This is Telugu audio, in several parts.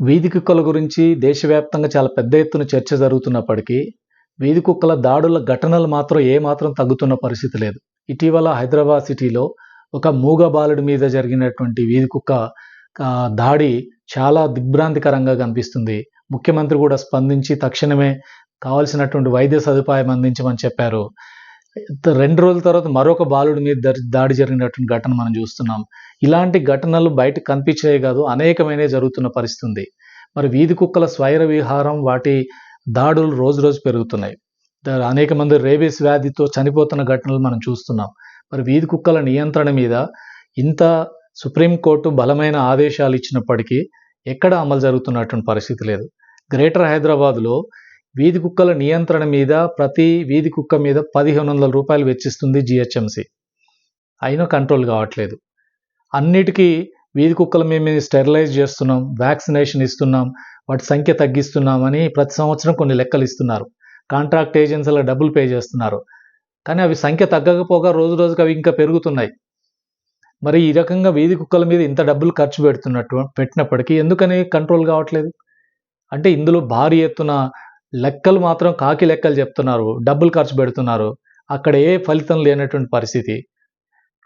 వీధి కుక్కల గురించి దేశవ్యాప్తంగా చాలా పెద్ద ఎత్తున చర్చ జరుగుతున్నప్పటికీ వీధి కుక్కల దాడుల ఘటనలు మాత్రం ఏమాత్రం తగ్గుతున్న పరిస్థితి లేదు. ఇటీవల హైదరాబాద్ సిటీలో ఒక మూగ బాలుడి మీద జరిగినటువంటి వీధి కుక్క దాడి చాలా దిగ్భ్రాంతికరంగా కనిపిస్తుంది. ముఖ్యమంత్రి కూడా స్పందించి తక్షణమే కావాల్సినటువంటి వైద్య సదుపాయం అందించమని చెప్పారు. రెండు రోజుల తర్వాత మరొక బాలుడి మీద దాడి జరిగినటువంటి ఘటన మనం చూస్తున్నాం. ఇలాంటి ఘటనలు బయట కనిపించే కాదు అనేకమైన జరుగుతున్న పరిస్థితి మరి వీధి కుక్కల స్వైర విహారం వాటి దాడులు రోజు రోజు పెరుగుతున్నాయి. ద- అనేక మంది రేబీస్ వ్యాధితో చనిపోతున్న ఘటనలు మనం చూస్తున్నాం. మరి వీధి కుక్కల నియంత్రణ మీద ఇంత సుప్రీంకోర్టు బలమైన ఆదేశాలు ఇచ్చినప్పటికీ ఎక్కడ అమలు జరుగుతున్నటువంటి పరిస్థితి లేదు. గ్రేటర్ హైదరాబాద్లో వీధి కుక్కల నియంత్రణ మీద ప్రతి వీధి కుక్క మీద పదిహేను వందల రూపాయలు వెచ్చిస్తుంది జిహెచ్ఎంసి. అయినా కంట్రోల్ కావట్లేదు. అన్నిటికీ వీధి కుక్కల మేము స్టెరిలైజ్ చేస్తున్నాం వ్యాక్సినేషన్ ఇస్తున్నాం వాటి సంఖ్య తగ్గిస్తున్నామని ప్రతి సంవత్సరం కొన్ని లెక్కలు ఇస్తున్నారు. కాంట్రాక్ట్ ఏజెన్సీలో డబ్బులు పే చేస్తున్నారు. కానీ అవి సంఖ్య తగ్గకపోగా రోజు రోజుకి అవి ఇంకా పెరుగుతున్నాయి. మరి ఈ రకంగా వీధి కుక్కల మీద ఇంత డబ్బులు ఖర్చు పెడుతున్నట్టు పెట్టినప్పటికీ ఎందుకని కంట్రోల్ కావట్లేదు? అంటే ఇందులో భారీ ఎత్తున లెక్కలు మాత్రం కాకి లెక్కలు చెప్తున్నారు డబ్బులు ఖర్చు పెడుతున్నారు. అక్కడ ఏ ఫలితం లేనటువంటి పరిస్థితి.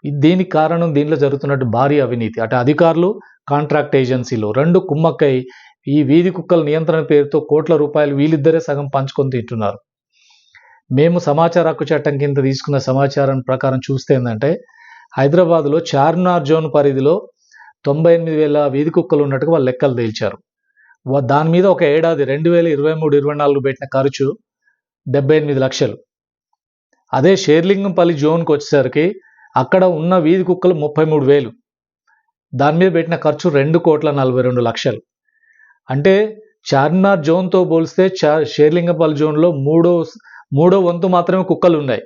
దీనికి కారణం దీనిలో జరుగుతున్నట్టు భారీ అవినీతి. అటు అధికారులు కాంట్రాక్ట్ ఏజెన్సీలు రెండు కుమ్మక్కై ఈ వీధి కుక్కల నియంత్రణ పేరుతో కోట్ల రూపాయలు వీళ్ళిద్దరే సగం పంచుకొని తింటున్నారు. మేము సమాచార హక్కు చట్టం కింద తీసుకున్న సమాచారం ప్రకారం చూస్తే ఏంటంటే హైదరాబాద్లో చార్మినార్ జోన్ పరిధిలో తొంభై ఎనిమిది వేల వీధి కుక్కలు ఉన్నట్టుగా వాళ్ళు లెక్కలు తేల్చారు. దాని మీద ఒక ఏడాది రెండు వేల ఇరవై మూడు ఇరవై నాలుగు పెట్టిన ఖర్చు డెబ్బై ఎనిమిది లక్షలు. అదే షేర్లింగంపల్లి జోన్కి వచ్చేసరికి అక్కడ ఉన్న వీధి కుక్కలు ముప్పై మూడు వేలు. దాని మీద పెట్టిన ఖర్చు రెండు కోట్ల నలభై రెండు లక్షలు. అంటే చార్మినార్ జోన్తో పోలిస్తే చా షేర్లింగంపల్లి జోన్లో మూడో మూడో వంతు మాత్రమే కుక్కలు ఉన్నాయి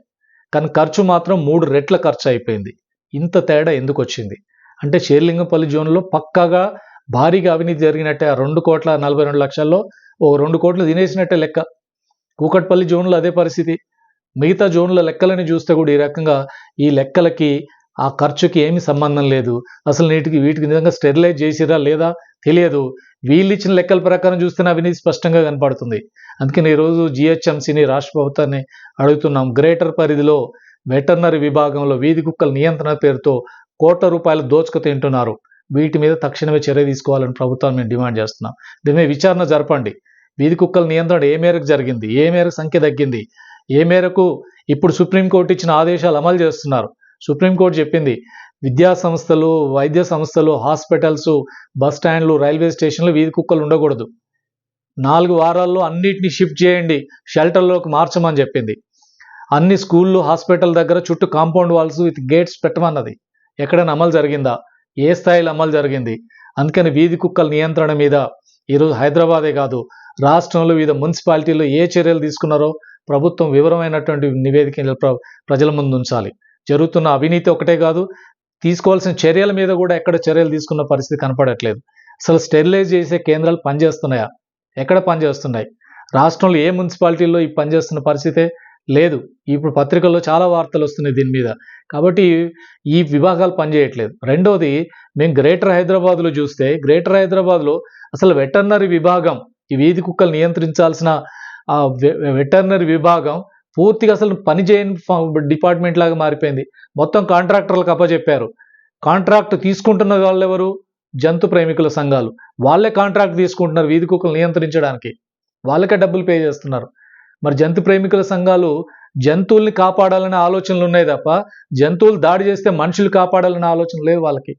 కానీ ఖర్చు మాత్రం మూడు రెట్ల ఖర్చు అయిపోయింది. ఇంత తేడా ఎందుకు వచ్చింది? అంటే షేర్లింగంపల్లి జోన్లో పక్కాగా భారీగా అవినీతి జరిగినట్టే ఆ రెండు కోట్ల నలభై రెండు లక్షల్లో ఓ రెండు కోట్లు తినేసినట్టే లెక్క. కూకట్పల్లి జోన్లో అదే పరిస్థితి. మిగతా జోన్ల లెక్కలని చూస్తే కూడా ఈ రకంగా ఈ లెక్కలకి ఆ ఖర్చుకి ఏమీ సంబంధం లేదు. అసలు నీటికి వీటికి నిజంగా స్టెరిలైజ్ చేసిరా లేదా తెలియదు. వీళ్ళు ఇచ్చిన లెక్కల ప్రకారం చూస్తేనే అవినీతి స్పష్టంగా కనపడుతుంది. అందుకని ఈరోజు జిహెచ్ఎంసీని రాష్ట్ర ప్రభుత్వాన్ని అడుగుతున్నాం. గ్రేటర్ పరిధిలో వెటర్నరీ విభాగంలో వీధి కుక్కల నియంత్రణ పేరుతో కోట్ల రూపాయలు దోచుకు తింటున్నారు. వీటి మీద తక్షణమే చర్య తీసుకోవాలని ప్రభుత్వాన్ని మేము డిమాండ్ చేస్తున్నాం. దీని మీద విచారణ జరపండి. వీధి కుక్కల నియంత్రణ ఏ మేరకు జరిగింది? ఏ మేరకు సంఖ్య తగ్గింది? ఏ మేరకు ఇప్పుడు సుప్రీంకోర్టు ఇచ్చిన ఆదేశాలు అమలు చేస్తున్నారు? సుప్రీంకోర్టు చెప్పింది విద్యా సంస్థలు వైద్య సంస్థలు హాస్పిటల్స్ బస్ స్టాండ్లు రైల్వే స్టేషన్లు వీధి కుక్కలు ఉండకూడదు. నాలుగు వారాల్లో అన్నిటిని షిఫ్ట్ చేయండి షెల్టర్లోకి మార్చమని చెప్పింది. అన్ని స్కూళ్ళు హాస్పిటల్ దగ్గర చుట్టూ కాంపౌండ్ వాల్స్ విత్ గేట్స్ పెట్టమన్నది. ఎక్కడైనా అమలు జరిగిందా? ఏ స్థాయిలో అమలు జరిగింది? అందుకని వీధి కుక్కల నియంత్రణ మీద ఈరోజు హైదరాబాదే కాదు రాష్ట్రంలో వివిధ మున్సిపాలిటీల్లో ఏ చర్యలు తీసుకున్నారో ప్రభుత్వం వివరమైనటువంటి నివేదిక ప్ర- ప్రజల ముందు ఉంచాలి. జరుగుతున్న అవినీతి ఒకటే కాదు తీసుకోవాల్సిన చర్యల మీద కూడా ఎక్కడ చర్యలు తీసుకున్న పరిస్థితి కనపడట్లేదు. అసలు స్టెరిలైజ్ చేసే కేంద్రాలు పనిచేస్తున్నాయా? ఎక్కడ పనిచేస్తున్నాయి? రాష్ట్రంలో ఏ మున్సిపాలిటీల్లో ఈ పనిచేస్తున్న పరిస్థితే లేదు. ఇప్పుడు పత్రికల్లో చాలా వార్తలు వస్తున్నాయి దీని మీద. కాబట్టి ఈ విభాగాలు పనిచేయట్లేదు. రెండోది మేము గ్రేటర్ హైదరాబాద్లో చూస్తే గ్రేటర్ హైదరాబాద్లో అసలు వెటర్నరీ విభాగం ఈ వీధి కుక్కలు నియంత్రించాల్సిన వెటర్నరీ విభాగం పూర్తిగా అసలు పనిచేయని ఫ- డిపార్ట్మెంట్ లాగా మారిపోయింది. మొత్తం కాంట్రాక్టర్లకు అప్పచెప్పారు కాంట్రాక్ట్ తీసుకుంటున్న వాళ్ళు ఎవరు జంతు ప్రేమికుల సంఘాలు. వాళ్ళే కాంట్రాక్ట్ తీసుకుంటున్నారు వీధి కుక్కలు నియంత్రించడానికి. వాళ్ళకే డబ్బులు పే చేస్తున్నారు. మరి జంతు ప్రేమికుల సంఘాలు జంతువుల్ని కాపాడాలనే ఆలోచనలు ఉన్నాయి తప్ప జంతువులు దాడి చేస్తే మనుషులు కాపాడాలనే ఆలోచన లేదు వాళ్ళకి.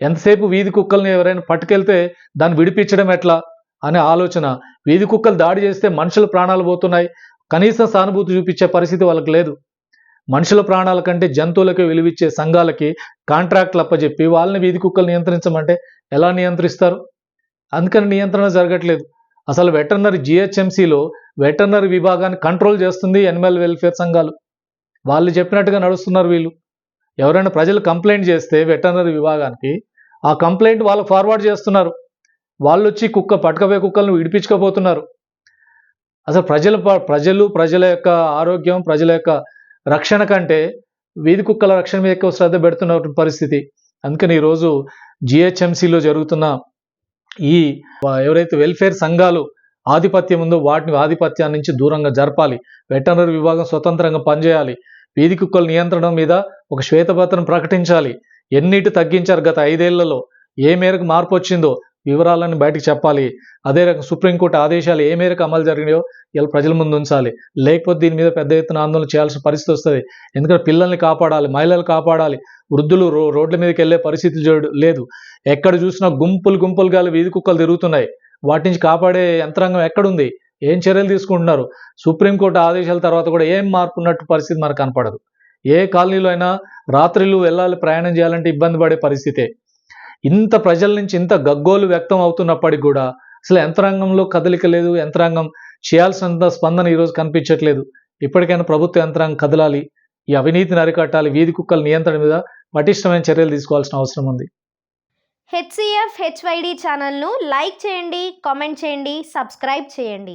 ఎంతసేపు వీధి కుక్కల్ని ఎవరైనా పట్టుకెళ్తే దాన్ని విడిపించడం ఎట్లా అనే ఆలోచన. వీధి కుక్కలు దాడి చేస్తే మనుషుల ప్రాణాలు పోతున్నాయి. కనీస సానుభూతి చూపించే పరిస్థితి వాళ్ళకి లేదు. మనుషుల ప్రాణాల కంటే జంతువులకి విలువిచ్చే సంఘాలకి కాంట్రాక్ట్లు అప్పచెప్పి వాళ్ళని వీధి కుక్కలు నియంత్రించమంటే ఎలా నియంత్రిస్తారు? అందుకని నియంత్రణ జరగట్లేదు. అసలు వెటర్నరీ జిహెచ్ఎంసీలో వెటర్నరీ విభాగాన్ని కంట్రోల్ చేస్తుంది ఎనిమల్ వెల్ఫేర్ సంఘాలు. వాళ్ళు చెప్పినట్టుగా నడుస్తున్నారు వీళ్ళు. ఎవరైనా ప్రజలు కంప్లైంట్ చేస్తే వెటర్నరీ విభాగానికి ఆ కంప్లైంట్ వాళ్ళు ఫార్వర్డ్ చేస్తున్నారు. వాళ్ళు వచ్చి కుక్క పట్టుకపోయే కుక్కలను విడిపించుకోపోతున్నారు అసలు ప్రజల ప- ప్రజలు ప్రజల యొక్క ఆరోగ్యం ప్రజల యొక్క రక్షణ కంటే వీధి కుక్కల రక్షణ మీద ఎక్కువ శ్రద్ధ పెడుతున్న పరిస్థితి. అందుకని ఈరోజు జిహెచ్ఎంసీలో జరుగుతున్న ఈ ఎవరైతే వెల్ఫేర్ సంఘాలు ఆధిపత్యం ఉందో వాటిని ఆధిపత్యాన్ని నుంచి దూరంగా జరపాలి. వెటనరీ విభాగం స్వతంత్రంగా పనిచేయాలి. వీధి కుక్కల నియంత్రణ మీద ఒక శ్వేతపత్రం ప్రకటించాలి. ఎన్నిటి తగ్గించారు గత ఐదేళ్ళలో? ఏ మేరకు మార్పు వచ్చిందో వివరాలను బయటకు చెప్పాలి. అదే రకం సుప్రీంకోర్టు ఆదేశాలు ఏ మేరకు అమలు జరిగినాయో ఇలా ప్రజల ముందు ఉంచాలి. లేకపోతే దీని మీద పెద్ద ఎత్తున ఆందోళన చేయాల్సిన పరిస్థితి వస్తుంది. ఎందుకంటే పిల్లల్ని కాపాడాలి మహిళలు కాపాడాలి. వృద్ధులు రో రోడ్ల మీదకి వెళ్ళే పరిస్థితి లేదు. ఎక్కడ చూసినా గుంపులు గుంపులుగా వీధి కుక్కలు తిరుగుతున్నాయి. వాటి నుంచి కాపాడే యంత్రాంగం ఎక్కడుంది? ఏం చర్యలు తీసుకుంటున్నారు? సుప్రీంకోర్టు ఆదేశాల తర్వాత కూడా ఏం మార్పు ఉన్నట్టు పరిస్థితి మనకు కనపడదు. ఏ కాలనీలో అయినా రాత్రిళ్ళు వెళ్ళాలి ప్రయాణం చేయాలంటే ఇబ్బంది పడే పరిస్థితే. ఇంత ప్రజల నుంచి ఇంత గగ్గోలు వ్యక్తం అవుతున్నప్పటికి కూడా అసలు యంత్రాంగంలో కదలిక లేదు యంత్రాంగం చేయాల్సినంత స్పందన ఈరోజు కనిపించట్లేదు. ఇప్పటికైనా ప్రభుత్వ యంత్రాంగం కదలాలి ఈ అవినీతిని అరికట్టాలి వీధి కుక్కల నియంత్రణ మీద పటిష్టమైన చర్యలు తీసుకోవాల్సిన అవసరం ఉంది. హెచ్సిఎఫ్ హెచ్వైడి ఛానల్ను లైక్ చేయండి కామెంట్ చేయండి సబ్స్క్రైబ్ చేయండి.